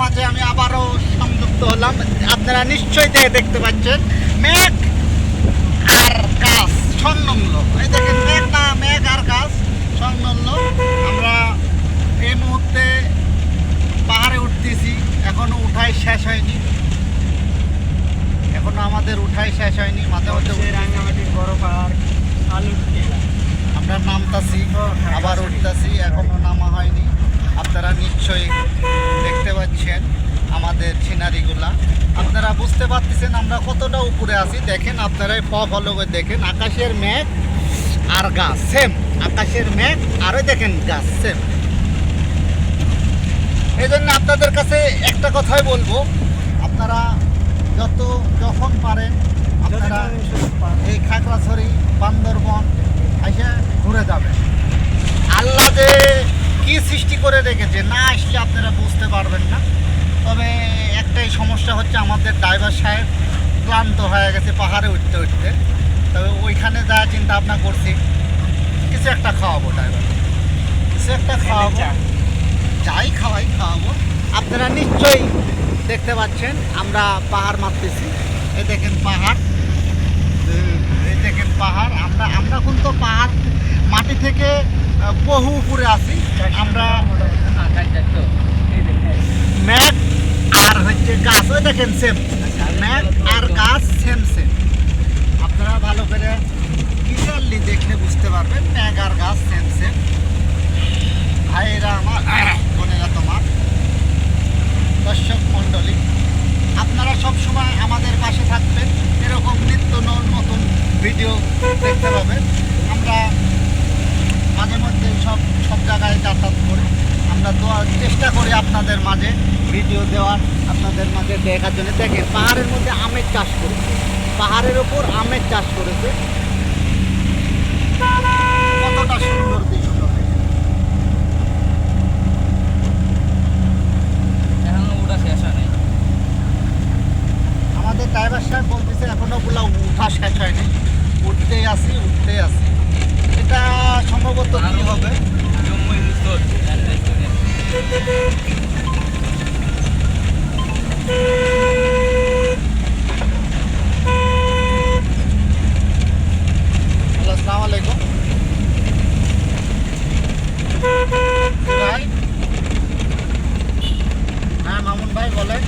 মাঝে আমি আবারও সংযুক্ত হলাম। আপনারা নিশ্চয়ই দেখে দেখতে পাচ্ছেন মেঘ আর গাছ সংলগ্ন এই দেখেন মেঘ না মেঘ আর গাছ সংলগ্ন আমরা এই মুহূর্তে পাহাড়ে উঠতেছি। এখনও উঠাই শেষ হয়নি। এখনও আমাদের উঠাই শেষ হয়নি মাঝে মাঝে হচ্ছে রাঙ্গামাটির বড় পাহাড় আলু আমরা নামতাছি আবার উঠতাছি এখনও নামা হয়নি। আপনারা নিশ্চয়ই দেখতে পাচ্ছেন আমাদের সিনারিগুলা। আপনারা বুঝতে পারতেছেন আমরা কতটা উপরে আছি। দেখেন আপনারা ফ ফলো করে দেখেন আকাশের মেঘ আর গাছ সেম আকাশের মেঘ আরও দেখেন গাছ সেম এই জন্য আপনাদের কাছে একটা কথাই বলব আপনারা যত যখন পারেন আপনারা এই খাগড়াছড়ি বান্দরবন এসে ঘুরে যাবেন আল্লাহ যে কি সৃষ্টি করে রেখেছে না আসলে আপনারা বুঝতে পারবেন না। তবে একটাই সমস্যা হচ্ছে আমাদের ড্রাইভার সাহেব ক্লান্ত হয়ে গেছে পাহাড়ে উঠতে উঠতে। তবে ওইখানে যা চিন্তা ভাবনা করছি কিছু একটা খাওয়াবো ড্রাইভার কিছু একটা খাওয়াবো। যাই খাওয়াই খাওয়াবো। আপনারা নিশ্চয়ই দেখতে পাচ্ছেন আমরা পাহাড় মারতেছি এ দেখেন পাহাড়। এই দেখেন পাহাড়। আমরা আমরা কিন্তু পাহাড় মাটি থেকে বহু উপরে আছি। আমরা ম্যাগ আর হচ্ছে গাছ। ওই দেখেন সেম ম্যাগ আর গাছ সেম সেম আপনারা ভালো করে ক্লিয়ারলি দেখলে বুঝতে পারবেন ম্যাগ আর গাছ সেম সেম ভাইয়েরা আমার, বোনেরা তোমার। দর্শক মণ্ডলী, আপনারা সব সময় আমাদের পাশে থাকবেন। এরকম নিত্য নতুন ভিডিও দেখতে পাবেন। আমরা মাঝে মধ্যে সব সব জায়গায় যাতায়াত করি। আমরা তো চেষ্টা করি আপনাদের মাঝে ভিডিও দেওয়ার, আপনাদের মাঝে দেখার জন্য। দেখেন, পাহাড়ের মধ্যে আমের চাষ করেছে। পাহাড়ের ওপর আমের চাষ করেছে। কতটা সুন্দর দৃশ্য আমাদের ড্রাইভার সাহেব বলতেছে এখনও ওগুলো উঠা শেষ হয়নি উঠতেই আসি উঠতেই আসি এটা সম্ভবত কি হবে হ্যালো আসসালামু আলাইকুম। ভাই? হ্যাঁ মামুন ভাই বলেন।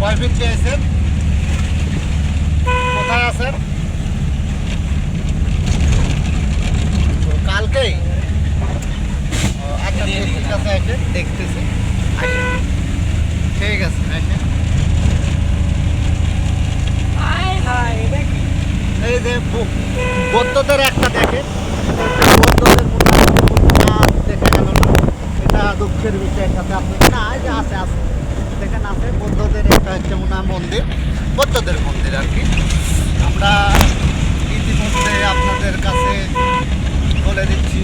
কয় ফিট চেয়েছেন যে বৌদ্ধদের একটা দেখেন বৌদ্ধদের দেখা গেল। না এটা দুঃখের বিষয়ের সাথে আপনি না যে আছে আছে। দেখেন আছে, বৌদ্ধদের একটা হচ্ছে মনে মন্দির, বৌদ্ধদের মন্দির আর কি। আমরা ইতিমধ্যে আপনাদের কাছে বলে দিচ্ছি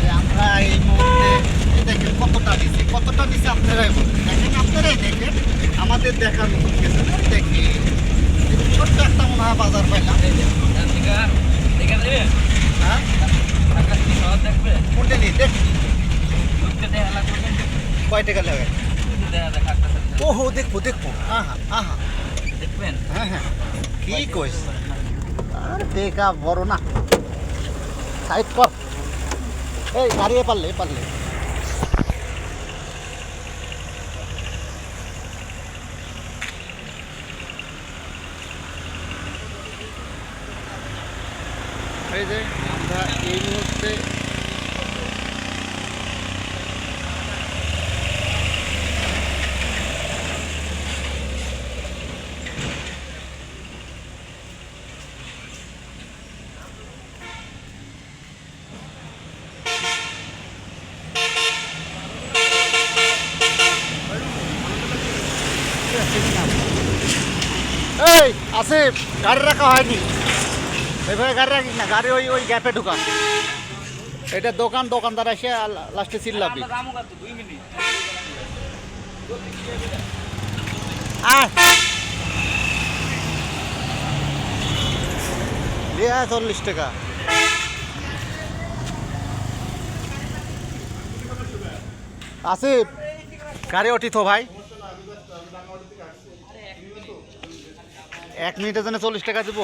যে আমরা এই মুহূর্তে দেখেন কতটা নিচে কতটা নিচে আপনারাই বলেন। দেখেন আপনারাই দেখেন, আমাদের দেখার কিছু দেখি। ছোট্ট একটা মনে হয় বাজার পাইলাম। হ্যাঁ কোনটা নিয়ে দেখ কয় টাকা লাগে ওহো দেখব দেখব আহা আহা দেখবেন হ্যাঁ হ্যাঁ কি কইস আর টেকা বড় না সাইড কর এই দাঁড়িয়ে পারলে পারলে এই আমরা এই মুহূর্তে এই আসিফ গাড়ি রাখা হয়নি। এভাবে গাড়ি রাখিস না গাড়ি ওই ওই গ্যাপে ঢুকা। এটা দোকান দোকানদার এসে লাস্টে চিল্লাবি। আয়। চল্লিশ টাকা। আসিফ গাড়ি ওঠি তো ভাই। এক মিনিটের জন্য চল্লিশ টাকা দিব।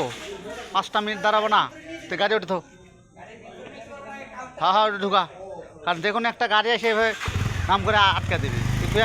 পাঁচটা মিনিট দাঁড়াবো না। তো গাড়ি উঠে তো হা হা ঢুকা। কারণ দেখুন একটা গাড়ি এসে এভাবে নাম করে আটকা দিবি। তুই